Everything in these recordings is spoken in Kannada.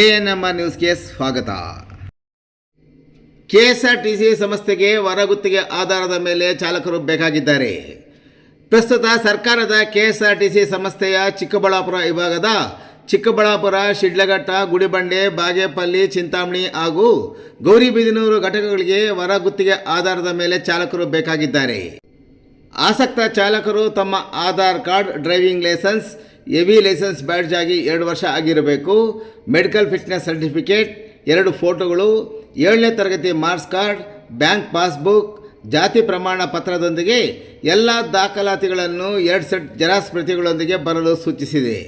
ಎ ಎನ್ ಎಂ ಆರ್ ನ್ಯೂಸ್ಗೆ ಸ್ವಾಗತ. K S R T C ಸಂಸ್ಥೆಗೆ ಹೊರಗುತ್ತಿಗೆ ಆಧಾರದ ಮೇಲೆ ಚಾಲಕರು ಬೇಕಾಗಿದ್ದಾರೆ. ಪ್ರಸ್ತುತ ಸರ್ಕಾರದ K S R T C ಸಂಸ್ಥೆಯ ಚಿಕ್ಕಬಳ್ಳಾಪುರ ವಿಭಾಗದ ಚಿಕ್ಕಬಳ್ಳಾಪುರ, ಶಿಡ್ಲಘಟ್ಟ, ಗುಡಿಬಂಡೆ, ಬಾಗೇಪಲ್ಲಿ, ಚಿಂತಾಮಣಿ ಹಾಗೂ ಗೌರಿಬಿದನೂರು ಘಟಕಗಳಿಗೆ ಹೊರಗುತ್ತಿಗೆ ಆಧಾರದ ಮೇಲೆ ಚಾಲಕರು ಬೇಕಾಗಿದ್ದಾರೆ. ಆಸಕ್ತ ಚಾಲಕರು ತಮ್ಮ ಆಧಾರ್ ಕಾರ್ಡ್, ಡ್ರೈವಿಂಗ್ ಲೈಸೆನ್ಸ್ ಎವಿ ಲೈಸೆನ್ಸ್ ಬ್ಯಾಡ್ಜ್ ಆಗಿ ಎರಡು ವರ್ಷ ಆಗಿರಬೇಕು. ಮೆಡಿಕಲ್ ಫಿಟ್ನೆಸ್ ಸರ್ಟಿಫಿಕೇಟ್, ಎರಡು ಫೋಟೋಗಳು, ಏಳನೇ ತರಗತಿ ಮಾರ್ಕ್ಸ್ ಕಾರ್ಡ್, ಬ್ಯಾಂಕ್ ಪಾಸ್ಬುಕ್, ಜಾತಿ ಪ್ರಮಾಣ ಪತ್ರದೊಂದಿಗೆ ಎಲ್ಲ ದಾಖಲಾತಿಗಳನ್ನು ಎರಡು ಸೆಟ್ ಜೆರಾಕ್ಸ್ ಪ್ರತಿಗಳೊಂದಿಗೆ ಬರಲು ಸೂಚಿಸಿದೆ.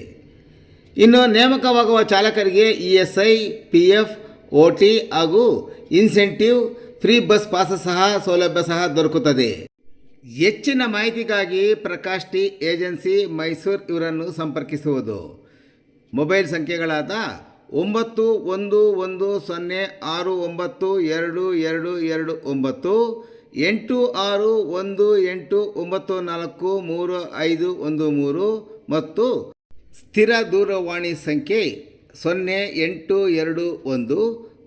ಇನ್ನು ನೇಮಕವಾಗುವ ಚಾಲಕರಿಗೆ E S I, P F O T ಹಾಗೂ ಇನ್ಸೆಂಟಿವ್, ಫ್ರೀ ಬಸ್ ಪಾಸ್ ಸಹ ಸೌಲಭ್ಯ ಸಹ ದೊರಕುತ್ತದೆ. ಹೆಚ್ಚಿನ ಮಾಹಿತಿಗಾಗಿ ಪ್ರಕಾಶ್ ಟಿ ಏಜೆನ್ಸಿ ಮೈಸೂರು ಇವರನ್ನು ಸಂಪರ್ಕಿಸುವುದು. ಮೊಬೈಲ್ ಸಂಖ್ಯೆಗಳಾದ ಒಂಬತ್ತು ಒಂದು ಒಂದು ಸೊನ್ನೆ ಆರು ಒಂಬತ್ತು ಎರಡು ಎರಡು ಎರಡು ಒಂಬತ್ತು, ಎಂಟು ಆರು ಒಂದು ಎಂಟು ಒಂಬತ್ತು ನಾಲ್ಕು ಮೂರು ಐದು ಒಂದು ಮೂರು ಮತ್ತು ಸ್ಥಿರ ದೂರವಾಣಿ ಸಂಖ್ಯೆ ಸೊನ್ನೆ ಎಂಟು ಎರಡು ಒಂದು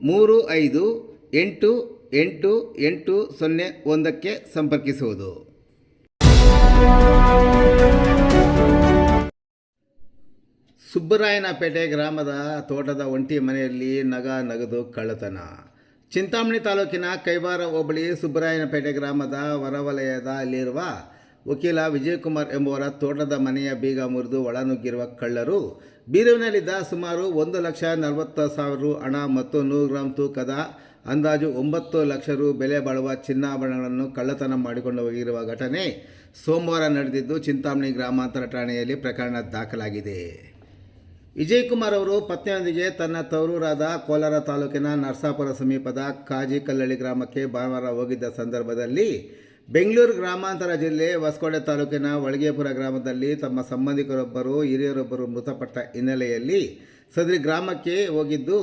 ಮೂರು ಐದು ಎಂಟು ಎಂಟು ಎಂಟು ಸೊನ್ನೆ ಒಂದಕ್ಕೆ ಸಂಪರ್ಕಿಸುವುದು. ಸುಬ್ಬರಾಯನಪೇಟೆ ಗ್ರಾಮದ ತೋಟದ ಒಂಟಿ ಮನೆಯಲ್ಲಿ ನಗ ನಗದು ಕಳ್ಳತನ. ಚಿಂತಾಮಣಿ ತಾಲೂಕಿನ ಕೈವಾರ ಹೋಬಳಿ ಸುಬ್ಬರಾಯನಪೇಟೆ ಗ್ರಾಮದ ಹೊರವಲಯದ ಅಲ್ಲಿರುವ ವಕೀಲ ವಿಜಯಕುಮಾರ್ ಎಂಬುವರ ತೋಟದ ಮನೆಯ ಬೀಗ ಮುರಿದು ಒಳನುಗ್ಗಿರುವ ಕಳ್ಳರು. ಬೀರುವಿನಲ್ಲಿದ್ದ ಸುಮಾರು ಒಂದು ಲಕ್ಷ ನಲವತ್ತು ಸಾವಿರ ಹಣ ಮತ್ತು ನೂರು ಗ್ರಾಂ ತೂಕದ ಅಂದಾಜು ಒಂಬತ್ತು ಲಕ್ಷ ರು ಬೆಲೆ ಬಾಳುವ ಚಿನ್ನಾಭರಣಗಳನ್ನು ಕಳ್ಳತನ ಮಾಡಿಕೊಂಡು ಹೋಗಿರುವ ಘಟನೆ ಸೋಮವಾರ ನಡೆದಿದ್ದು ಚಿಂತಾಮಣಿ ಗ್ರಾಮಾಂತರ ಠಾಣೆಯಲ್ಲಿ ಪ್ರಕರಣ ದಾಖಲಾಗಿದೆ. ವಿಜಯ್ ಕುಮಾರ್ ಅವರು ಪತ್ನಿಯೊಂದಿಗೆ ತನ್ನ ತವರೂರಾದ ಕೋಲಾರ ತಾಲೂಕಿನ ನರಸಾಪುರ ಸಮೀಪದ ಕಾಜಿಕಲ್ಲಳ್ಳಿ ಗ್ರಾಮಕ್ಕೆ ಭಾನುವಾರ ಹೋಗಿದ್ದ ಸಂದರ್ಭದಲ್ಲಿ ಬೆಂಗಳೂರು ಗ್ರಾಮಾಂತರ ಜಿಲ್ಲೆ ಹೊಸಕೋಟೆ ತಾಲೂಕಿನ ಒಳಗೇಪುರ ಗ್ರಾಮದಲ್ಲಿ ತಮ್ಮ ಸಂಬಂಧಿಕರೊಬ್ಬರು ಹಿರಿಯರೊಬ್ಬರು ಮೃತಪಟ್ಟ ಹಿನ್ನೆಲೆಯಲ್ಲಿ ಸದರಿ ಗ್ರಾಮಕ್ಕೆ ಹೋಗಿದ್ದು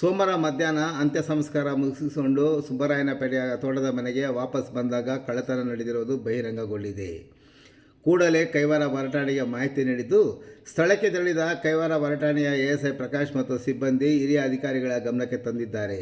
ಸೋಮವಾರ ಮಧ್ಯಾಹ್ನ ಅಂತ್ಯ ಸಂಸ್ಕಾರ ಮುಗಿಸಿಕೊಂಡು ಸುಬ್ಬರಾಯನಪೇಟೆಯ ತೋಟದ ಮನೆಗೆ ವಾಪಸ್ ಬಂದಾಗ ಕಳ್ಳತನ ನಡೆದಿರುವುದು ಬಹಿರಂಗಗೊಂಡಿದೆ. ಕೂಡಲೇ ಕೈವಾರ ವರಟಾಣಿಗೆ ಮಾಹಿತಿ ನೀಡಿದ್ದು, ಸ್ಥಳಕ್ಕೆ ತೆರಳಿದ ಕೈವಾರ ವರಟಾಣಿಯ ಎಎಸ್ಐ ಪ್ರಕಾಶ್ ಮತ್ತು ಸಿಬ್ಬಂದಿ ಹಿರಿಯ ಅಧಿಕಾರಿಗಳ ಗಮನಕ್ಕೆ ತಂದಿದ್ದಾರೆ.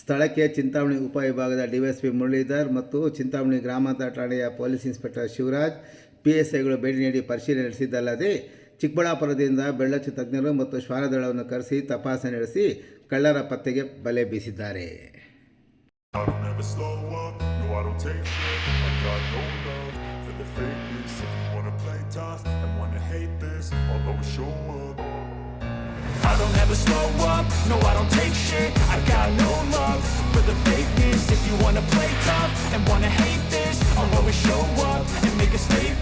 ಸ್ಥಳಕ್ಕೆ ಚಿಂತಾಮಣಿ ಉಪವಿಭಾಗದ ಡಿವೈಎಸ್ಪಿ ಮುರಳೀಧರ್ ಮತ್ತು ಚಿಂತಾಮಣಿ ಗ್ರಾಮಾಂತರ ಠಾಣೆಯ ಪೊಲೀಸ್ ಇನ್ಸ್ಪೆಕ್ಟರ್ ಶಿವರಾಜ್ ಪಿಎಸ್ಐಗಳು ಭೇಟಿ ನೀಡಿ ಪರಿಶೀಲನೆ ನಡೆಸಿದ್ದಲ್ಲದೆ ಚಿಕ್ಕಬಳ್ಳಾಪುರದಿಂದ ಬೆಳ್ಳಚ್ಚು ತಜ್ಞರು ಮತ್ತು ಶ್ವಾನದಳವನ್ನು ಕರೆಸಿ ತಪಾಸಣೆ ನಡೆಸಿ ಕಳ್ಳರ ಪತ್ತೆಗೆ ಬಲೆ ಬೀಸಿದ್ದಾರೆ I don't ever slow up, no I don't take shit I got no love for make a statement